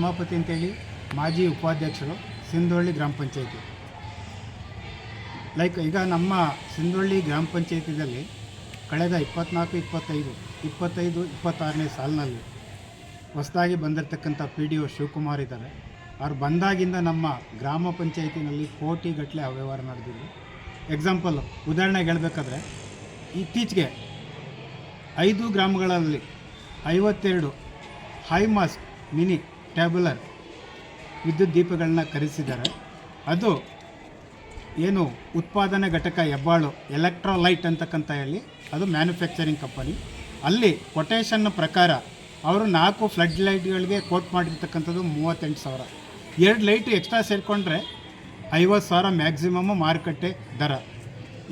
ಉಮಾಪತಿ ಅಂತೇಳಿ ಮಾಜಿ ಉಪಾಧ್ಯಕ್ಷರು ಸಿಂಧೊಳ್ಳಿ ಗ್ರಾಮ ಪಂಚಾಯತಿ. ಲೈಕ್ ಈಗ ನಮ್ಮ ಸಿಂಧೊಳ್ಳಿ ಗ್ರಾಮ ಪಂಚಾಯಿತಿಯಲ್ಲಿ ಕಳೆದ ಇಪ್ಪತ್ನಾಲ್ಕು, ಇಪ್ಪತ್ತೈದು ಇಪ್ಪತ್ತೈದು, ಇಪ್ಪತ್ತಾರನೇ ಸಾಲಿನಲ್ಲಿ ಹೊಸದಾಗಿ ಬಂದಿರತಕ್ಕಂಥ ಪಿ ಡಿ ಒ ಶಿವಕುಮಾರ್ ಇದ್ದಾರೆ. ಅವ್ರು ಬಂದಾಗಿಂದ ನಮ್ಮ ಗ್ರಾಮ ಪಂಚಾಯತಿನಲ್ಲಿ ಕೋಟಿಗಟ್ಟಲೆ ಅವ್ಯವಹಾರ ನಡೆದಿದೆ. ಎಕ್ಸಾಂಪಲ್ ಉದಾಹರಣೆಗೆ ಹೇಳಬೇಕಾದ್ರೆ ಇತ್ತೀಚೆಗೆ ಐದು ಗ್ರಾಮಗಳಲ್ಲಿ ಐವತ್ತೆರಡು ಹೈಮಾಸ್ ಮಿನಿ ಟ್ಯಾಬ್ಯುಲರ್ ವಿದ್ಯುತ್ ದೀಪಗಳನ್ನ ಖರೀದಿಸಿದ್ದಾರೆ ಅದು ಏನು ಉತ್ಪಾದನೆ ಘಟಕ ಹೆಬ್ಬಾಳು ಎಲೆಕ್ಟ್ರೋಲೈಟ್ ಅಂತಕ್ಕಂಥ ಹೇಳಿ, ಅದು ಮ್ಯಾನುಫ್ಯಾಕ್ಚರಿಂಗ್ ಕಂಪನಿ ಅಲ್ಲಿ ಕೊಟೇಶನ್ ಪ್ರಕಾರ ಅವರು ನಾಲ್ಕು ಫ್ಲಡ್ ಲೈಟ್ಗಳಿಗೆ ಕೋಟ್ ಮಾಡಿರ್ತಕ್ಕಂಥದ್ದು ಮೂವತ್ತೆಂಟು ಸಾವಿರ. ಎರಡು ಲೈಟ್ ಎಕ್ಸ್ಟ್ರಾ ಸೇರಿಕೊಂಡ್ರೆ ಐವತ್ತು ಸಾವಿರ ಮ್ಯಾಕ್ಸಿಮಮ್ ಮಾರುಕಟ್ಟೆ ದರ.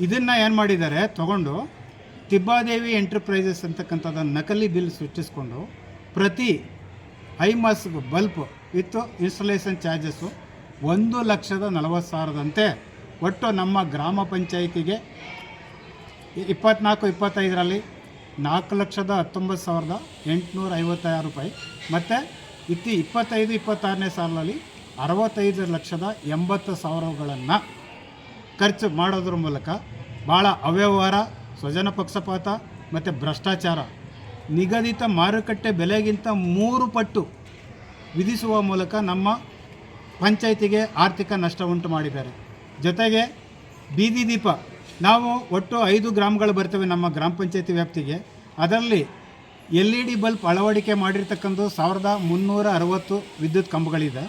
ಇದನ್ನು ಏನು ಮಾಡಿದ್ದಾರೆ? ತಗೊಂಡು ತಿಬ್ಬಾದೇವಿ ಎಂಟರ್ಪ್ರೈಸಸ್ ಅಂತಕ್ಕಂಥದ್ದು ನಕಲಿ ಬಿಲ್ ಸೃಷ್ಟಿಸ್ಕೊಂಡು ಪ್ರತಿ ಐಮಾಸ್ ಬಲ್ಪ್ ಇತ್ತು ಇನ್ಸ್ಟಾಲೇಷನ್ ಚಾರ್ಜಸ್ಸು ಒಂದು ಲಕ್ಷದ ನಲವತ್ತು ಸಾವಿರದಂತೆ. ಒಟ್ಟು ನಮ್ಮ ಗ್ರಾಮ ಪಂಚಾಯಿತಿಗೆ ಇಪ್ಪತ್ನಾಲ್ಕು, ಇಪ್ಪತ್ತೈದರಲ್ಲಿ ನಾಲ್ಕು ಲಕ್ಷದ ಹತ್ತೊಂಬತ್ತು ಸಾವಿರದ ಎಂಟುನೂರ ಐವತ್ತಾರು ರೂಪಾಯಿ. ಮತ್ತು ಇತ್ತಿ ಇಪ್ಪತ್ತೈದು, ಇಪ್ಪತ್ತಾರನೇ ಸಾಲಿನಲ್ಲಿ ಅರವತ್ತೈದು ಲಕ್ಷದ ಎಂಬತ್ತು ಸಾವಿರಗಳನ್ನು ಖರ್ಚು ಮಾಡೋದ್ರ ಮೂಲಕ ಭಾಳ ಅವ್ಯವಹಾರ, ಸ್ವಜನ ಪಕ್ಷಪಾತ ಮತ್ತು ಭ್ರಷ್ಟಾಚಾರ ನಿಗದಿತ ಮಾರುಕಟ್ಟೆ ಬೆಲೆಗಿಂತ ಮೂರು ಪಟ್ಟು ವಿಧಿಸುವ ಮೂಲಕ ನಮ್ಮ ಪಂಚಾಯಿತಿಗೆ ಆರ್ಥಿಕ ನಷ್ಟ ಉಂಟು ಮಾಡಿದ್ದಾರೆ. ಜೊತೆಗೆ ಬೀದಿ ದೀಪ. ನಾವು ಒಟ್ಟು ಐದು ಗ್ರಾಮಗಳು ಬರ್ತವೆ ನಮ್ಮ ಗ್ರಾಮ ಪಂಚಾಯತಿ ವ್ಯಾಪ್ತಿಗೆ. ಅದರಲ್ಲಿ ಎಲ್ ಇ ಡಿ ಬಲ್ಬ್ ಅಳವಡಿಕೆ ಮಾಡಿರ್ತಕ್ಕಂಥ ಸಾವಿರದ ಮುನ್ನೂರ ಅರವತ್ತು ವಿದ್ಯುತ್ ಕಂಬಗಳಿದೆ.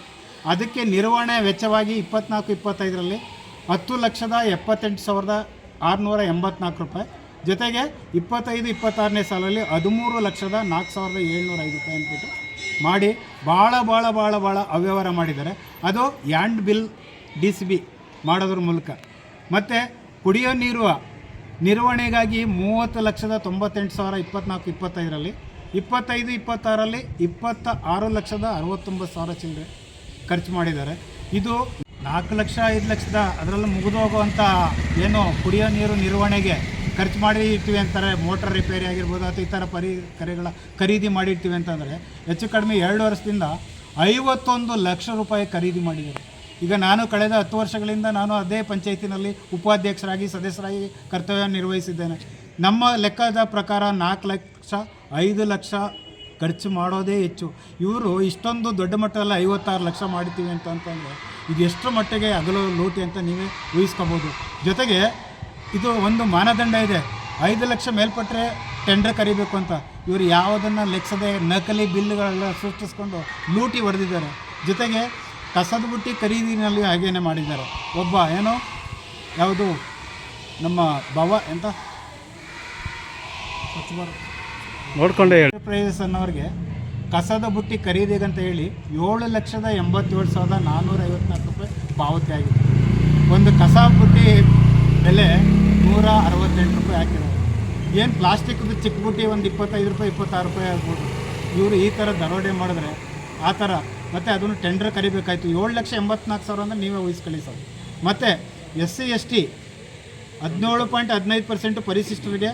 ಅದಕ್ಕೆ ನಿರ್ವಹಣೆ ವೆಚ್ಚವಾಗಿ ಇಪ್ಪತ್ನಾಲ್ಕು, ಇಪ್ಪತ್ತೈದರಲ್ಲಿ ಹತ್ತು ಲಕ್ಷದ ಎಪ್ಪತ್ತೆಂಟು ಸಾವಿರದ ಆರುನೂರ ಎಂಬತ್ನಾಲ್ಕು ರೂಪಾಯಿ. ಜೊತೆಗೆ ಇಪ್ಪತ್ತೈದು, ಇಪ್ಪತ್ತಾರನೇ ಸಾಲಲ್ಲಿ ಹದಿಮೂರು ಲಕ್ಷದ ನಾಲ್ಕು ಸಾವಿರದ ಏಳ್ನೂರ ಐದು ರೂಪಾಯಿ ಅಂದ್ಬಿಟ್ಟು ಮಾಡಿ ಭಾಳ ಭಾಳ ಭಾಳ ಭಾಳ ಅವ್ಯವಹಾರ ಮಾಡಿದ್ದಾರೆ. ಅದು and bill D C B ಮಾಡೋದ್ರ ಮೂಲಕ. ಮತ್ತು ಕುಡಿಯೋ ನೀರು ನಿರ್ವಹಣೆಗಾಗಿ ಮೂವತ್ತು ಲಕ್ಷದ ತೊಂಬತ್ತೆಂಟು ಸಾವಿರ ಇಪ್ಪತ್ನಾಲ್ಕು, ಇಪ್ಪತ್ತೈದರಲ್ಲಿ ಇಪ್ಪತ್ತೈದು ಇಪ್ಪತ್ತಾರಲ್ಲಿ ಇಪ್ಪತ್ತ ಆರು ಲಕ್ಷದ ಅರವತ್ತೊಂಬತ್ತು ಸಾವಿರ ಚಿಲ್ಲರೆ ಖರ್ಚು ಮಾಡಿದ್ದಾರೆ. ಇದು ನಾಲ್ಕು ಲಕ್ಷ, ಐದು ಲಕ್ಷದ ಅದರಲ್ಲೂ ಮುಗಿದೋಗುವಂಥ ಏನು ಕುಡಿಯೋ ನೀರು ನಿರ್ವಹಣೆಗೆ ಖರ್ಚು ಮಾಡಿ ಇರ್ತೀವಿ ಅಂತಾರೆ ಮೋಟರ್ ರಿಪೇರಿ ಆಗಿರ್ಬೋದು ಅಥವಾ ಇತರ ಪರಿಕರಗಳ ಖರೀದಿ ಮಾಡಿರ್ತೀವಿ ಅಂತಂದರೆ ಹೆಚ್ಚು ಕಡಿಮೆ ಎರಡು ವರ್ಷದಿಂದ ಐವತ್ತೊಂದು ಲಕ್ಷ ರೂಪಾಯಿ ಖರೀದಿ ಮಾಡಿದ್ದಾರೆ. ಈಗ ನಾನು ಕಳೆದ ಹತ್ತು ವರ್ಷಗಳಿಂದ ನಾನು ಅದೇ ಪಂಚಾಯತಿನಲ್ಲಿ ಉಪಾಧ್ಯಕ್ಷರಾಗಿ, ಸದಸ್ಯರಾಗಿ ಕರ್ತವ್ಯ ನಿರ್ವಹಿಸಿದ್ದೇನೆ. ನಮ್ಮ ಲೆಕ್ಕದ ಪ್ರಕಾರ ನಾಲ್ಕು ಲಕ್ಷ, ಐದು ಲಕ್ಷ ಖರ್ಚು ಮಾಡೋದೇ ಹೆಚ್ಚು. ಇವರು ಇಷ್ಟೊಂದು ದೊಡ್ಡ ಮಟ್ಟದಲ್ಲಿ ಐವತ್ತಾರು ಲಕ್ಷ ಮಾಡ್ತೀವಿ ಅಂತ ಅಂತಂದರೆ ಇದು ಎಷ್ಟು ಮಟ್ಟಿಗೆ ಅಗಲು ಲೂಟಿ ಅಂತ ನೀವೇ ಊಹಿಸ್ಕೋಬೋದು. ಜೊತೆಗೆ ಇದು ಒಂದು ಮಾನದಂಡ ಇದೆ. ಐದು ಲಕ್ಷ ಮೇಲ್ಪಟ್ಟರೆ ಟೆಂಡರ್ ಕರಿಬೇಕು ಅಂತ. ಇವರು ಯಾವುದನ್ನು ಲೆಕ್ಸದೆ ನಕಲಿ ಬಿಲ್ಗಳೆಲ್ಲ ಸೃಷ್ಟಿಸ್ಕೊಂಡು ಲೂಟಿ ಹೊಡೆದಿದ್ದಾರೆ. ಜೊತೆಗೆ ಕಸದ ಬುಟ್ಟಿ ಖರೀದಿನಲ್ಲಿ ಹಾಗೇನೆ ಮಾಡಿದ್ದಾರೆ. ಒಬ್ಬ ಏನೋ? ಯಾವುದು? ನಮ್ಮ ಭವ ಎಂತ? ನೋಡ್ಕೊಂಡೆ ಎಂಟರ್ಪ್ರೈಸಸ್ ಅನ್ನೋರಿಗೆ ಕಸದ ಬುಟ್ಟಿ ಖರೀದಿಗಂತ ಹೇಳಿ ಏಳು ಲಕ್ಷದ ಎಂಬತ್ತೇಳು ಸಾವಿರದ ನಾನ್ನೂರ ಐವತ್ನಾಲ್ಕು ರೂಪಾಯಿ ಪಾವತಿ ಆಗಿದೆ. ಒಂದು ಕಸ ಬುಟ್ಟಿ ಬೆಲೆ ನೂರ ಅರವತ್ತೆಂಟು ರೂಪಾಯಿ ಹಾಕಿರೋದು. ಏನು ಪ್ಲಾಸ್ಟಿಕ್ದು ಚಿಕ್ಕ ಬುಟ್ಟಿ ಒಂದು ಇಪ್ಪತ್ತೈದು ರೂಪಾಯಿ, ಇಪ್ಪತ್ತಾರು ರೂಪಾಯಿ ಆಗ್ಬೋದು. ಇವರು ಈ ಥರ ದರೋಡೆ ಮಾಡಿದ್ರೆ ಆ ಥರ ಮತ್ತು ಅದನ್ನು ಟೆಂಡರ್ ಕರಿಬೇಕಾಯ್ತು. ಏಳು ಲಕ್ಷ ಎಂಬತ್ನಾಲ್ಕು ಸಾವಿರ ಅಂದರೆ ನೀವೇ ವಹಿಸ್ಕೊಳ್ಳಿ ಸರ್. ಮತ್ತು ಎಸ್ ಸಿ, ಎಸ್ ಟಿ ಹದಿನೇಳು ಪಾಯಿಂಟ್ ಹದಿನೈದು ಪರ್ಸೆಂಟು ಪರಿಶಿಷ್ಟರಿಗೆ,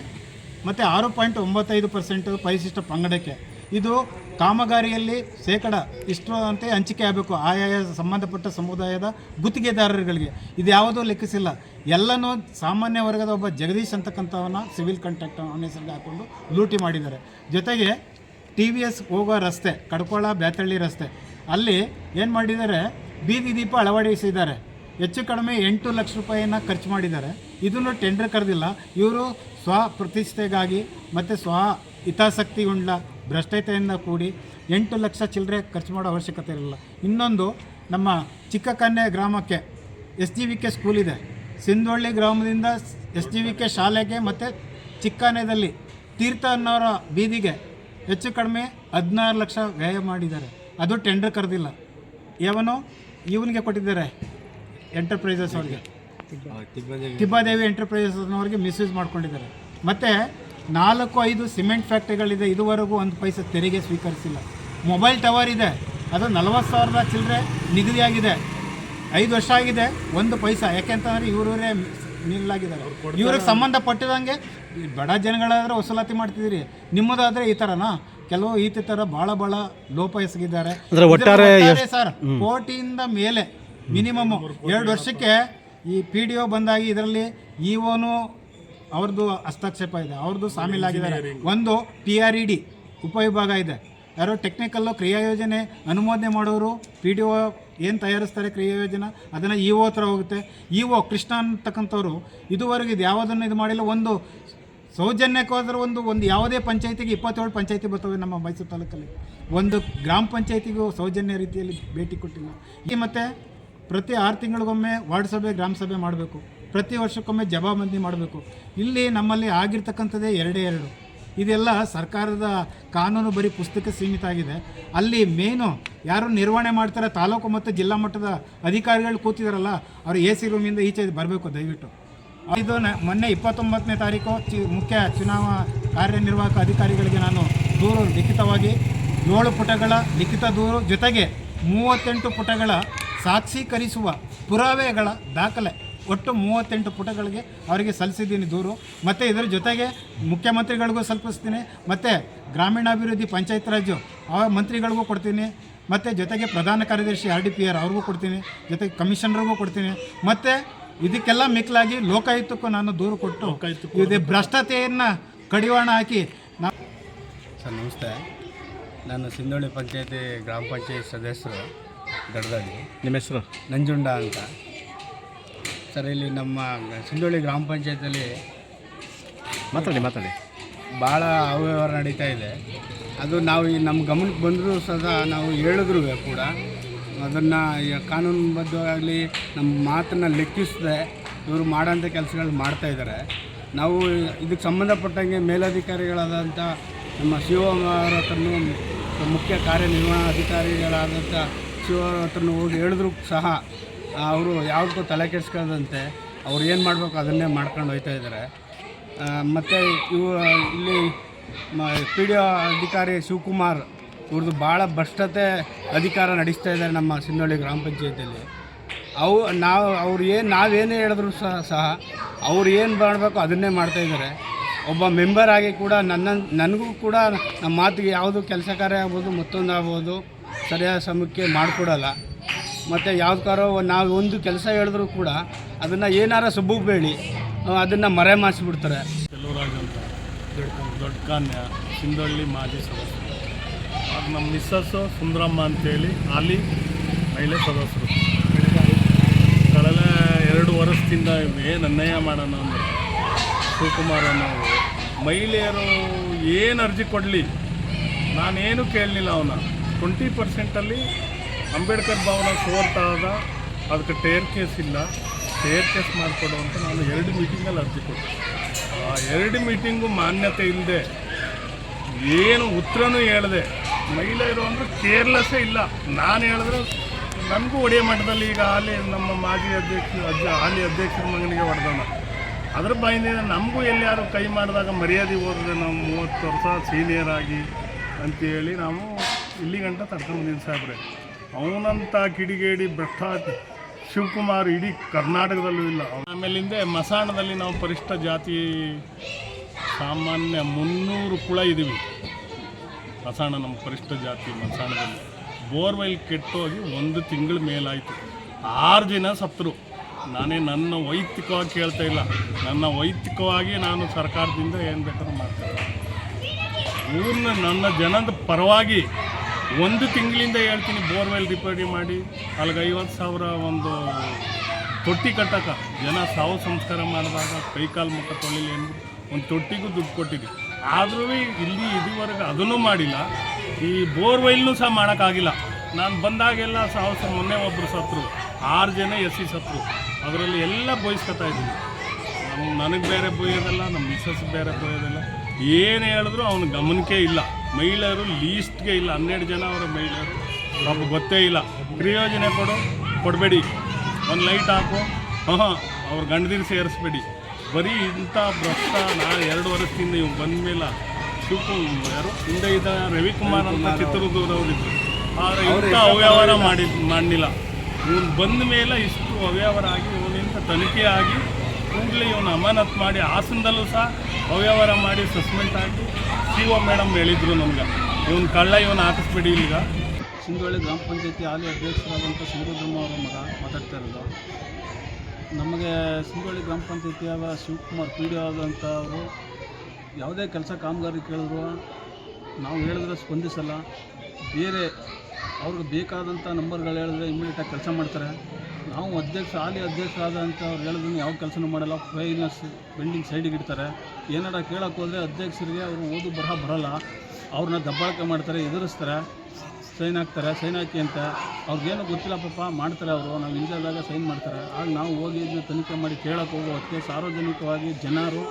ಮತ್ತು ಆರು ಪಾಯಿಂಟ್ ಒಂಬತ್ತೈದು ಪರ್ಸೆಂಟು ಪರಿಶಿಷ್ಟ ಪಂಗಡಕ್ಕೆ. ಇದು ಕಾಮಗಾರಿಯಲ್ಲಿ ಶೇಕಡ ಇಷ್ಟರಂತೆ ಹಂಚಿಕೆ ಆಗಬೇಕು. ಆಯಾಯ ಸಂಬಂಧಪಟ್ಟ ಸಮುದಾಯದ ಗುತ್ತಿಗೆದಾರರುಗಳಿಗೆ. ಇದು ಯಾವುದೂ ಲೆಕ್ಕಿಸಿಲ್ಲ. ಎಲ್ಲನೂ ಸಾಮಾನ್ಯ ವರ್ಗದ ಒಬ್ಬ ಜಗದೀಶ್ ಅಂತಕ್ಕಂಥವನ್ನ ಸಿವಿಲ್ ಕಾಂಟ್ರಾಕ್ಟ್ ಅವನ ಹೆಸರಿಗೆ ಹಾಕ್ಕೊಂಡು ಲೂಟಿ ಮಾಡಿದ್ದಾರೆ. ಜೊತೆಗೆ ಟಿ ವಿ ಎಸ್ ಹೋಗೋ ರಸ್ತೆ, ಕಡ್ಕೊಳ ಬ್ಯಾತಳ್ಳಿ ರಸ್ತೆ, ಅಲ್ಲಿ ಏನು ಮಾಡಿದ್ದಾರೆ? ಬೀದಿ ದೀಪ ಅಳವಡಿಸಿದ್ದಾರೆ. ಹೆಚ್ಚು ಕಡಿಮೆ ಎಂಟು ಲಕ್ಷ ರೂಪಾಯಿಯನ್ನು ಖರ್ಚು ಮಾಡಿದ್ದಾರೆ. ಇದನ್ನು ಟೆಂಡರ್ ಕರೆದಿಲ್ಲ. ಇವರು ಸ್ವ ಪ್ರತಿಷ್ಠೆಗಾಗಿ ಮತ್ತು ಸ್ವ ಹಿತಾಸಕ್ತಿಗೊಂಡ ಭ್ರಷ್ಟತೆಯಿಂದ ಕೂಡಿ ಎಂಟು ಲಕ್ಷ ಚಿಲ್ಲರೆ ಖರ್ಚು ಮಾಡೋ ಅವಶ್ಯಕತೆ ಇರಲಿಲ್ಲ ಇನ್ನೊಂದು ನಮ್ಮ ಚಿಕ್ಕಕನ್ನೆ ಗ್ರಾಮಕ್ಕೆ S G V K school ಇದೆ. ಸಿಂಧೋಳ್ಳಿ ಗ್ರಾಮದಿಂದ ಎಸ್ ಜಿ ವಿ ಕೆ ಶಾಲೆಗೆ ಮತ್ತು ಚಿಕ್ಕನೆಯಲ್ಲಿ ತೀರ್ಥ ಅನ್ನೋರ ಬೀದಿಗೆ ಹೆಚ್ಚು ಕಡಿಮೆ ಹದಿನಾರು ಲಕ್ಷ ವ್ಯಯ ಮಾಡಿದ್ದಾರೆ. ಅದು ಟೆಂಡರ್ ಕರೆದಿಲ್ಲ. ಯಾವನು ಇವನಿಗೆ ಕೊಟ್ಟಿದ್ದಾರೆ ಎಂಟರ್ಪ್ರೈಸಸ್ ಅವ್ರಿಗೆ. ತಿಬ್ಬಾದೇವಿ. ಎಂಟರ್ಪ್ರೈಸಸ್ ಅನ್ನೋರಿಗೆ ಮಿಸ್ಯೂಸ್ ಮಾಡ್ಕೊಂಡಿದ್ದಾರೆ. ಮತ್ತು ನಾಲ್ಕು ಐದು ಸಿಮೆಂಟ್ ಫ್ಯಾಕ್ಟ್ರಿಗಳಿದೆ ಇದುವರೆಗೂ ಒಂದು ಪೈಸೆ ತೆರಿಗೆ ಸ್ವೀಕರಿಸಿಲ್ಲ. ಮೊಬೈಲ್ ಟವರ್ ಇದೆ ಅದು ನಲವತ್ತು ಸಾವಿರದ ಚಿಲ್ಲರೆ ನಿಗದಿಯಾಗಿದೆ. ಐದು ವರ್ಷ ಆಗಿದೆ ಒಂದು ಪೈಸಾ. ಯಾಕೆಂತಂದ್ರೆ ಇವರವರೇ ನಿಲ್ಲಾಗಿದ್ದಾರೆ. ಇವ್ರಿಗೆ ಸಂಬಂಧಪಟ್ಟಿದಂಗೆ ಈ ಬಡ ಜನಗಳಾದ್ರೆ ವಸೂಲಾತಿ ಮಾಡ್ತಿದ್ದೀರಿ. ನಿಮ್ಮದಾದರೆ ಈ ಥರನಾ ಕೆಲವು ಈ ಥರ ಭಾಳ ಭಾಳ ಲೋಪ ಎಸಗಿದ್ದಾರೆ. ಸರ್ ಕೋಟಿಯಿಂದ ಮೇಲೆ ಮಿನಿಮಮ್. ಎರಡು ವರ್ಷಕ್ಕೆ ಈ ಪಿ ಡಿ ಒ ಬಂದಾಗಿ ಇದರಲ್ಲಿ ಇಒನು ಅವ್ರದ್ದು ಹಸ್ತಕ್ಷೇಪ ಇದೆ. ಅವ್ರದ್ದು ಸಾಮೀಲಾಗಿದ್ದಾರೆ. ಒಂದು ಪಿ ಆರ್ ಇ ಡಿ ಉಪವಿಭಾಗ ಇದೆ. ಯಾರೋ ಟೆಕ್ನಿಕಲ್ಲು ಕ್ರಿಯಾ ಯೋಜನೆ ಅನುಮೋದನೆ ಮಾಡೋರು ಪಿ ಡಿ ಒ ಏನು ತಯಾರಿಸ್ತಾರೆ ಕ್ರಿಯಾ ಯೋಜನೆ ಅದನ್ನು ಇ ಒ ಹತ್ರ ಹೋಗುತ್ತೆ. ಇ ಒ ಕೃಷ್ಣ ಅಂತಕ್ಕಂಥವ್ರು ಇದುವರೆಗೆ ಇದು ಯಾವುದನ್ನು ಇದು ಮಾಡಿಲ್ಲ. ಒಂದು ಸೌಜನ್ಯಕ್ಕೆ ಹೋದ್ರೆ ಒಂದು ಒಂದು ಯಾವುದೇ ಪಂಚಾಯತಿಗೆ ಇಪ್ಪತ್ತೇಳು ಪಂಚಾಯತಿ ಬರ್ತವೆ ನಮ್ಮ ಮೈಸೂರು ತಾಲೂಕಲ್ಲಿ. ಒಂದು ಗ್ರಾಮ ಪಂಚಾಯತಿಗೂ ಸೌಜನ್ಯ ರೀತಿಯಲ್ಲಿ ಭೇಟಿ ಕೊಟ್ಟಿಲ್ಲ. ಈ ಮತ್ತು ಪ್ರತಿ ಆರು ತಿಂಗಳಿಗೊಮ್ಮೆ ವಾರ್ಡ್ ಸಭೆ ಗ್ರಾಮ ಸಭೆ ಮಾಡಬೇಕು. ಪ್ರತಿ ವರ್ಷಕ್ಕೊಮ್ಮೆ ಜವಾಬಂದಿ ಮಾಡಬೇಕು. ಇಲ್ಲಿ ನಮ್ಮಲ್ಲಿ ಆಗಿರ್ತಕ್ಕಂಥದ್ದೇ ಎರಡೇ ಎರಡು. ಇದೆಲ್ಲ ಸರ್ಕಾರದ ಕಾನೂನು ಬರೀ ಪುಸ್ತಕ ಸೀಮಿತ ಆಗಿದೆ. ಅಲ್ಲಿ ಮೇನು ಯಾರು ನಿರ್ವಹಣೆ ಮಾಡ್ತಾರೆ, ತಾಲೂಕು ಮತ್ತು ಜಿಲ್ಲಾ ಮಟ್ಟದ ಅಧಿಕಾರಿಗಳು ಕೂತಿದಾರಲ್ಲ, ಅವರು ಎ ಸಿ ರೂಮಿಂದ ಈಚೆ ಬರಬೇಕು ದಯವಿಟ್ಟು. ಇದು ನ- ಮೊನ್ನೆ ಇಪ್ಪತ್ತೊಂಬತ್ತನೇ ತಾರೀಕು ಚಿ, ಮುಖ್ಯ ಚುನಾವಣಾ ಕಾರ್ಯನಿರ್ವಾಹಕ ಅಧಿಕಾರಿಗಳಿಗೆ ನಾನು ದೂರು ಲಿಖಿತವಾಗಿ ಏಳು ಪುಟಗಳ ಲಿಖಿತ ದೂರು ಜೊತೆಗೆ ಮೂವತ್ತೆಂಟು ಪುಟಗಳ ಸಾಕ್ಷೀಕರಿಸುವ ಪುರಾವೆಗಳ ದಾಖಲೆ ಒಟ್ಟು ಮೂವತ್ತೆಂಟು ಪುಟಗಳಿಗೆ ಅವರಿಗೆ ಸಲ್ಲಿಸಿದ್ದೀನಿ ದೂರು. ಮತ್ತು ಇದರ ಜೊತೆಗೆ ಮುಖ್ಯಮಂತ್ರಿಗಳಿಗೂ ಸಲ್ಲಿಸ್ತೀನಿ ಮತ್ತು ಗ್ರಾಮೀಣಾಭಿವೃದ್ಧಿ ಪಂಚಾಯತ್ ರಾಜ್ ಆ ಮಂತ್ರಿಗಳಿಗೂ ಕೊಡ್ತೀನಿ ಮತ್ತು ಜೊತೆಗೆ ಪ್ರಧಾನ ಕಾರ್ಯದರ್ಶಿ ಆರ್ ಡಿ ಪಿ ಆರ್ ಅವ್ರಿಗೂ ಕೊಡ್ತೀನಿ ಜೊತೆಗೆ ಕಮಿಷನರ್ಗೂ ಕೊಡ್ತೀನಿ ಮತ್ತು ಇದಕ್ಕೆಲ್ಲ ಮಿಕ್ಕಲಾಗಿ ಲೋಕಾಯುಕ್ತಕ್ಕೂ ನಾನು ದೂರು ಕೊಟ್ಟು ಇದೇ ಭ್ರಷ್ಟತೆಯನ್ನು ಕಡಿವಾಣ ಹಾಕಿ ನಾ ಸರ್ ನಮಸ್ತೆ. ನಾನು ಸಿಂಧೋಳಿ ಪಂಚಾಯತಿ ಗ್ರಾಮ ಪಂಚಾಯತ್ ಸದಸ್ಯರು ದಡದಲ್ಲಿ ನಿಮ್ಮ ಹೆಸರು? ನಂಜುಂಡ ಅಂತ. ಸರ್ ಇಲ್ಲಿ ನಮ್ಮ ಸಿಂಧೋಳಿ ಗ್ರಾಮ ಪಂಚಾಯತಲ್ಲಿ ಮಾತಾಡಿ ಮಾತಾಡಿ. ಭಾಳ ಅವ್ಯವಹಾರ ನಡೀತಾ ಇದೆ. ಅದು ನಾವು ಈ ನಮ್ಮ ಗಮನಕ್ಕೆ ಬಂದರೂ ಸದಾ ನಾವು ಹೇಳಿದ್ರು ಕೂಡ ಅದನ್ನು ಕಾನೂನುಬದ್ಧವಾಗಲಿ ನಮ್ಮ ಮಾತನ್ನು ಲೆಕ್ಕಿಸದೆ ಇವರು ಮಾಡೋಂಥ ಕೆಲಸಗಳು ಮಾಡ್ತಾ ಇದ್ದಾರೆ. ನಾವು ಇದಕ್ಕೆ ಸಂಬಂಧಪಟ್ಟಂಗೆ ಮೇಲಧಿಕಾರಿಗಳಾದಂಥ ನಮ್ಮ ಶಿವ ಅವರ ಹತ್ರನೂ ಮುಖ್ಯ ಕಾರ್ಯನಿರ್ವಹಣಾಧಿಕಾರಿಗಳಾದಂಥ ಶಿವ ಅವ್ರ ಹತ್ರನೂ ಹೋಗಿ ಹೇಳಿದ್ರು ಸಹ ಅವರು ಯಾವುದಕ್ಕೂ ತಲೆ ಕೆಡಿಸ್ಕೊಳ್ಳದಂತೆ ಅವ್ರು ಏನು ಮಾಡಬೇಕು ಅದನ್ನೇ ಮಾಡ್ಕೊಂಡು ಹೋಗ್ತಾ ಇದ್ದಾರೆ. ಮತ್ತು ಇವು ಇಲ್ಲಿ ಪಿ ಡಿ ಒ ಅಧಿಕಾರಿ ಶಿವಕುಮಾರ್ ಇವ್ರದ್ದು ಭಾಳ ಭ್ರಷ್ಟತೆ ಅಧಿಕಾರ ನಡೆಸ್ತಾ ಇದ್ದಾರೆ ನಮ್ಮ ಸಿಂಧೋಳಿ ಗ್ರಾಮ ಪಂಚಾಯತಿಯಲ್ಲಿ ಅವು, ನಾವು, ಅವ್ರು ಏನು ನಾವೇನೇ ಹೇಳಿದ್ರು ಸಹ ಸಹ ಅವ್ರು ಏನು ಮಾಡಬೇಕು ಅದನ್ನೇ ಮಾಡ್ತಾ ಇದ್ದಾರೆ. ಒಬ್ಬ ಮೆಂಬರ್ ಆಗಿ ಕೂಡ ನನ್ನ, ನನಗೂ ಕೂಡ ನಮ್ಮ ಮಾತಿಗೆ ಯಾವುದು ಕೆಲಸ ಕಾರ್ಯ ಆಗ್ಬೋದು, ಮತ್ತೊಂದು ಆಗ್ಬೋದು, ಸರಿಯಾದ ಸಮಯಕ್ಕೆ ಮಾಡಿಕೊಡಲ್ಲ. ಮತ್ತು ಯಾವ್ದಾರ ನಾವು ಒಂದು ಕೆಲಸ ಹೇಳಿದ್ರು ಕೂಡ ಅದನ್ನು ಏನಾರ ಸಬ್ಬು ಬೇಳಿ ಅದನ್ನು ಮರೆ ಮಾಡಿಸ್ಬಿಡ್ತಾರೆ ಕೆಲವರಾಜ್ ಅಂತ ದೊಡ್ಡ ಕಾನ್ಯ, ಸಿಂಧಳ್ಳಿ ಮಾಜಿ ಸದಸ್ಯರು. ಅದು ನಮ್ಮ ಮಿಸ್ಸಸ್ಸು ಸುಂದರಮ್ಮ ಅಂತೇಳಿ ಅಲ್ಲಿ ಮಹಿಳೆ ಸದಸ್ಯರು. ಕಳೆದ ಎರಡು ವರ್ಷದಿಂದ ಏನು ಅನ್ಯಾಯ ಮಾಡೋಣ ಅಂದರೆ ಶಿವಕುಮಾರ ಅನ್ನೋರು ಮಹಿಳೆಯರು ಏನು ಅರ್ಜಿ ಕೊಡಲಿ? ನಾನೇನು ಕೇಳಲಿಲ್ಲ ಅವನ. ಟ್ವೆಂಟಿ ಪರ್ಸೆಂಟಲ್ಲಿ ಅಂಬೇಡ್ಕರ್ ಭವನ ಸೋರ್ತಾದ ಅದಕ್ಕೆ ಟೇರ್ ಕೇಸ್ ಇಲ್ಲ. ಟೇರ್ ಕೇಸ್ ಮಾಡಿಕೊಡು ಅಂತ ನಾನು ಎರಡು ಮೀಟಿಂಗಲ್ಲಿ ಅರ್ಜಿ ಕೊಟ್ಟೆ. ಆ ಎರಡು ಮೀಟಿಂಗು ಮಾನ್ಯತೆ ಇಲ್ಲದೆ ಏನು ಉತ್ತರನೂ ಹೇಳಿದೆ. ಮಹಿಳೆಯರು ಅಂದರೆ ಕೇರ್ಲೆಸ್ಸೇ ಇಲ್ಲ. ನಾನು ಹೇಳಿದ್ರೆ ನನಗೂ ಒಡೆಯ ಮಠದಲ್ಲಿ ಈಗ ಹಾಲಿ ನಮ್ಮ ಮಾಜಿ ಅಧ್ಯಕ್ಷ ಅಜ್ಜ ಹಾಲಿ ಅಧ್ಯಕ್ಷರ ಮಗನಿಗೆ ಹೊಡೆದಾನ ಅದ್ರ ಬಾಯಿಂದ ನಮಗೂ ಎಲ್ಲಿಯಾರು ಕೈ ಮಾಡಿದಾಗ ಮರ್ಯಾದೆ ಹೋದ್ರೆ ನಾವು ಮೂವತ್ತು ವರ್ಷ ಸೀನಿಯರ್ ಆಗಿ ಅಂತೇಳಿ ನಾವು ಇಲ್ಲಿ ಗಂಟ ತಡ್ಕೊಂಡು ಸಾಹೇಬ್ರೆ. ಅವನಂಥ ಕಿಡಿಗೇಡಿ ಭ್ರಷ್ಟಾಚಾರ ಶಿವಕುಮಾರ್ ಇಡೀ ಕರ್ನಾಟಕದಲ್ಲೂ ಇಲ್ಲ. ಆಮೇಲಿಂದ ಮಸಾಣದಲ್ಲಿ ನಾವು ಪರಿಷ್ಠ ಜಾತಿ ಸಾಮಾನ್ಯ ಮುನ್ನೂರು ಕುಳ ಇದ್ದೀವಿ. ಮಸಾಣ, ನಮ್ಮ ಪರಿಷ್ಠ ಜಾತಿ ಮಸಾಣದಲ್ಲಿ. ಬೋರ್ವೆಲ್ ಕೆಟ್ಟೋಗಿ ಒಂದು ತಿಂಗಳ ಮೇಲಾಯಿತು. ಆರು ಜನ ಸತ್ತರು ನಾನೇ ನನ್ನ ವೈಯಕ್ತಿಕವಾಗಿ ಕೇಳ್ತಾ ಇಲ್ಲ. ನನ್ನ ವೈಯಕ್ತಿಕವಾಗಿ ನಾನು ಸರ್ಕಾರದಿಂದ ಏನು ಬೇಕಾದ್ರೂ ಮಾಡ್ತೇನೆ. ಊರಿನ ನನ್ನ ಜನದ ಪರವಾಗಿ ಒಂದು ತಿಂಗಳಿಂದ ಹೇಳ್ತೀನಿ, ಬೋರ್ವೆಲ್ ರಿಪೇರಿ ಮಾಡಿ ಅಲ್ಲಿಗೆ ಐವತ್ತು ಸಾವಿರ ಒಂದು ತೊಟ್ಟಿ ಕಟ್ಟಕ. ಜನ ಸಾವು ಸಂಸ್ಕಾರ ಮಾಡಿದಾಗ ಕೈಕಾಲು ಮುಖ ತೊಳಿಲಿ ಅಂದ್ಬಿಟ್ಟು ಒಂದು ತೊಟ್ಟಿಗೂ ದುಡ್ಡು ಕೊಟ್ಟಿದ್ವಿ. ಆದರೂ ಇಲ್ಲಿ ಇದುವರೆಗೆ ಅದನ್ನು ಮಾಡಿಲ್ಲ. ಈ ಬೋರ್ವೆಲ್ನೂ ಸಹ ಮಾಡೋಕ್ಕಾಗಿಲ್ಲ ನಾನು ಬಂದಾಗೆಲ್ಲ ಸಾವು ಸಹ ಮೊನ್ನೆ ಒಬ್ಬರು ಸತ್ರು, ಆರು ಜನ ಎಸ್ ಸಿ ಸತ್ರು, ಅದರಲ್ಲಿ ಎಲ್ಲ ಬಯಸ್ಕೊತಾ ಇದ್ದೀನಿ ನನಗೆ ಬೇರೆ ಬೋಯೋದಲ್ಲ ನಮ್ಮ ಮಿಸ್ಸಸ್ ಬೇರೆ ಬೋಯೋದಿಲ್ಲ. ಏನು ಹೇಳಿದ್ರು ಅವನ ಗಮನಕ್ಕೆ ಇಲ್ಲ. ಮಹಿಳೆಯರು ಲೀಸ್ಟ್ಗೆ ಇಲ್ಲ. ಹನ್ನೆರಡು ಜನ ಅವರ ಮಹಿಳೆಯರು. ನಮಗೆ ಗೊತ್ತೇ ಇಲ್ಲ. ಪ್ರಿಯೋಜನೆ ಕೊಡು ಕೊಡಬೇಡಿ. ಒಂದು ಲೈಟ್ ಹಾಕು. ಹಾಂ ಅವ್ರ ಗಂಡದಿನ ಸೇರಿಸ್ಬೇಡಿ. ಬರೀ ಇಂಥ ಭ್ರಷ್ಟ ನಾನು ಎರಡು ವರ್ಷದಿಂದ ಇವ್ ಬಂದ ಮೇಲೆ ಶಿವಕುಮಾರ್ ಯಾರು? ಹಿಂದೆ ಇದ್ದ ರವಿಕುಮಾರ್ ಅಂತ ಚಿತ್ರದುರ್ಗದವರಿದ್ದರು ಆದರೆ ಇಂಥ ಅವ್ಯವಹಾರ ಮಾಡಿ ಮಾಡಲಿಲ್ಲ. ಇವನು ಬಂದ ಮೇಲೆ ಇಷ್ಟು ಅವ್ಯವಹಾರ ಆಗಿ ಇವನಿಂದ ತನಿಖೆ ಆಗಿ ಕೂಡಲೇ ಇವನು ಅಮಾನತ್ ಮಾಡಿ ಹಾಸನದಲ್ಲೂ ಸಹ ಅವ್ಯವಹಾರ ಮಾಡಿ ಸಸ್ಪೆಂಡ್ ಆಗಿ ಸಿ ಒ ಮೇಡಮ್ ಹೇಳಿದ್ರು ನಮ್ಗೆ. ಇವನ್ ಕಳ್ಳ ಇವನ್ ಹಾಕಿಸ್ಬಿಡಿ ಈಗ. ಸಿಂಧೋಳಿ ಗ್ರಾಮ ಪಂಚಾಯತಿ ಹಾಲಿ ಅಧ್ಯಕ್ಷರಾದಂಥ ಸಿಂಧುದ್ರಮ್ಮ ಅವರ ಮಗ ಮಾತಾಡ್ತಾ ಇರೋದು. ನಮಗೆ ಸಿಂಧೋಳಿ ಗ್ರಾಮ ಪಂಚಾಯತಿಯಾದ ಶಿವಕುಮಾರ್ ಪಿ ಡಿ ಆದಂಥವರು ಯಾವುದೇ ಕೆಲಸ ಕಾಮಗಾರಿ ಕೇಳಿದ್ರು, ನಾವು ಹೇಳಿದ್ರೆ ಸ್ಪಂದಿಸಲ್ಲ. ಬೇರೆ ಅವ್ರಿಗೆ ಬೇಕಾದಂಥ ನಂಬರ್ಗಳು ಹೇಳಿದ್ರೆ ಇಮಿಡಿಯೇಟಾಗಿ ಕೆಲಸ ಮಾಡ್ತಾರೆ. ನಾವು ಅಧ್ಯಕ್ಷ, ಹಾಲಿ ಅಧ್ಯಕ್ಷರಾದಂಥವ್ರು ಹೇಳಿದ್ರು ಯಾವ ಕೆಲಸನೂ ಮಾಡಲ್ಲ. ಫೈನಸ್ ಪೆಂಡಿಂಗ್ ಸೈಡಿಗೆ ಇಡ್ತಾರೆ. ಏನಾರ ಕೇಳೋಕೆ ಹೋದರೆ ಅಧ್ಯಕ್ಷರಿಗೆ ಅವರು ಓದು ಬರಹ ಬರಲ್ಲ. ಅವ್ರನ್ನ ದಬ್ಬಾಳಿಕೆ ಮಾಡ್ತಾರೆ, ಎದುರಿಸ್ತಾರೆ, ಸೈನ್ ಹಾಕ್ತಾರೆ, ಸೈನ್ ಹಾಕಿ ಅಂತ. ಅವ್ರಿಗೇನು ಗೊತ್ತಿಲ್ಲ ಪಾಪ, ಮಾಡ್ತಾರೆ ಅವರು. ನಾವು ಇಲ್ಲದಾಗ ಸೈನ್ ಮಾಡ್ತಾರೆ. ಆಗ ನಾವು ಹೋಗಿ ಇದನ್ನ ತನಿಖೆ ಮಾಡಿ ಕೇಳೋಕೆ ಹೋಗೋ ಹೊತ್ತಿಗೆ ಸಾರ್ವಜನಿಕವಾಗಿ ಜನರು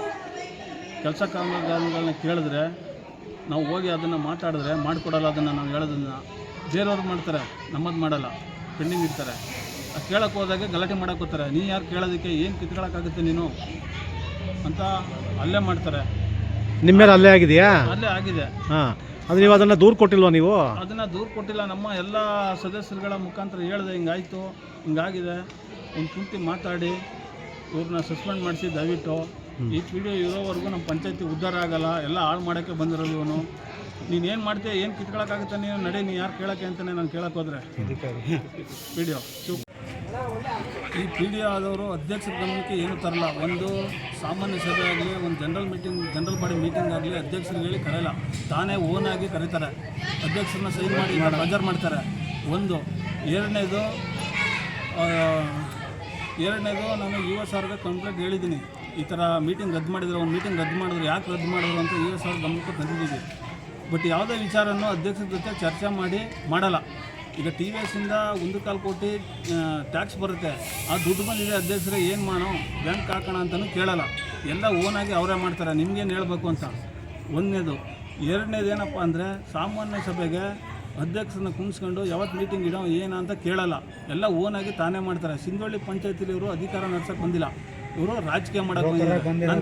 ಕೆಲಸ ಕಾಮಗಾರಿಗಳನ್ನ ಕೇಳಿದ್ರೆ, ನಾವು ಹೋಗಿ ಅದನ್ನು ಮಾತಾಡಿದ್ರೆ, ಮಾಡಿಕೊಡಲ್ಲ ಅದನ್ನು ನಾವು ಹೇಳೋದನ್ನು. ಬೇರೆಯವ್ರು ಮಾಡ್ತಾರೆ, ನಮ್ಮದು ಮಾಡಲ್ಲ, ಪೆಂಡಿಂಗ್ ಇರ್ತಾರೆ ಅದು ಕೇಳೋಕೆ ಹೋದಾಗ ಗಲಾಟೆ ಮಾಡಕ್ಕೆ ಹೋಗ್ತಾರೆ. ನೀ ಯಾರು ಕೇಳೋದಕ್ಕೆ, ಏನು ಕಿತ್ಕೊಳ್ಳೋಕ್ಕಾಗುತ್ತೆ ನೀನು? ಅಂತ ಅಲ್ಲೇ ಮಾಡ್ತಾರೆ. ನಿಮ್ಮ ಮೇಲೆ ಅಲ್ಲೇ ಆಗಿದೆಯಾ? ಅಲ್ಲೇ ಆಗಿದೆ. ಹಾಂ. ಅದು ನೀವು ಅದನ್ನು ದೂರು ಕೊಟ್ಟಿಲ್ವಾ ನೀವು? ಅದನ್ನ ದೂರು ಕೊಟ್ಟಿಲ್ಲ. ನಮ್ಮ ಎಲ್ಲ ಸದಸ್ಯರುಗಳ ಮುಖಾಂತರ ಹೇಳಿದೆ ಹಿಂಗಾಯ್ತು ಹಿಂಗಾಗಿದೆ ಒಂದು ಕುಂತು ಮಾತಾಡಿ ಇವ್ರನ್ನ ಸಸ್ಪೆಂಡ್ ಮಾಡಿಸಿ ದಯವಿಟ್ಟು. ಈ ವಿಡಿಯೋ ಇರೋವರೆಗೂ ನಮ್ಮ ಪಂಚಾಯತಿ ಉದ್ಧಾರ ಆಗಲ್ಲ. ಎಲ್ಲ ಹಾಳು ಮಾಡೋಕ್ಕೆ ಬಂದಿರೋದು ಇವನು. ನೀನು ಏನು ಮಾಡ್ತೀಯ ಏನು ಕಿತ್ಕೊಳಕ್ಕಾಗುತ್ತೆ ನೀನು ನಡೆ ನೀ ಯಾರು ಕೇಳೋಕ್ಕೆ ಅಂತಲೇ ನಾನು ಕೇಳಕ್ಕೆ ಹೋದ್ರೆ. ವಿಡಿಯೋ ಈ ಪಿ ಡಿ ಆದವರು ಅಧ್ಯಕ್ಷರ ಗಮನಕ್ಕೆ ಏನು ತರಲ್ಲ. ಒಂದು ಸಾಮಾನ್ಯ ಸಭೆ ಆಗಲಿ, ಒಂದು general meeting, general body meeting ಆಗಲಿ ಅಧ್ಯಕ್ಷರಿಗೆ ಹೇಳಿ ಕರೆಯಲ್ಲ. ತಾನೇ ಓನ್ ಆಗಿ ಕರೀತಾರೆ. ಅಧ್ಯಕ್ಷರನ್ನ ಸೈನ್ ಮಾಡಿ ಹಾಜರು ಮಾಡ್ತಾರೆ. ಒಂದು, ಎರಡನೇದು ಎರಡನೇದು ನಾನು ಯುವ ಎಸ್ ಆರ್ಗೆ ಕಂಪ್ಲೇಂಟ್ ಹೇಳಿದ್ದೀನಿ. ಈ ಥರ ಮೀಟಿಂಗ್ ರದ್ದು ಮಾಡಿದ್ರು ಒಂದು ಮೀಟಿಂಗ್ ರದ್ದು ಮಾಡಿದ್ರು, ಯಾಕೆ ರದ್ದು ಮಾಡಿದ್ರು ಅಂತ ಯುವ ಎಸ್ ಆರ್ ಗಮನಕ್ಕೆ ತಂದಿದ್ದೀವಿ. ಬಟ್ ಯಾವುದೇ ವಿಚಾರನೂ ಅಧ್ಯಕ್ಷರ ಜೊತೆ ಚರ್ಚೆ ಮಾಡಿ ಮಾಡಲ್ಲ. ಈಗ ಟಿ ವಿ ಎಸ್ಸಿಂದ ಒಂದು ಕಾಲು ಕೋಟಿ ಟ್ಯಾಕ್ಸ್ ಬರುತ್ತೆ. ಆ ದುಡ್ಡು ಬಂದಿದೆ ಅಧ್ಯಕ್ಷರೇ ಏನು ಮಾಡೋ ಬ್ಯಾಂಕ್ ಹಾಕೋಣ ಅಂತಲೂ ಕೇಳಲ್ಲ. ಎಲ್ಲ ಓನಾಗಿ ಅವರೇ ಮಾಡ್ತಾರೆ. ನಿಮ್ಗೇನು ಹೇಳಬೇಕು ಅಂತ? ಒಂದನೇದು. ಎರಡನೇದು ಏನಪ್ಪ ಅಂದರೆ, ಸಾಮಾನ್ಯ ಸಭೆಗೆ ಅಧ್ಯಕ್ಷರನ್ನ ಕುಣಿಸ್ಕೊಂಡು ಯಾವತ್ತು ಮೀಟಿಂಗ್ ಇಡೋ, ಏನ ಅಂತ ಕೇಳಲ್ಲ. ಎಲ್ಲ ಓನಾಗಿ ತಾನೇ ಮಾಡ್ತಾರೆ. ಸಿಂಧೋಳಿ ಪಂಚಾಯತಿಲಿ ಇವರು ಅಧಿಕಾರ ನಡೆಸಕ್ಕೆ ಬಂದಿಲ್ಲ. ಇವರು ರಾಜಕೀಯ ಮಾಡಕ್ಕೆ ಬಂದಿದ್ದಾರೆ.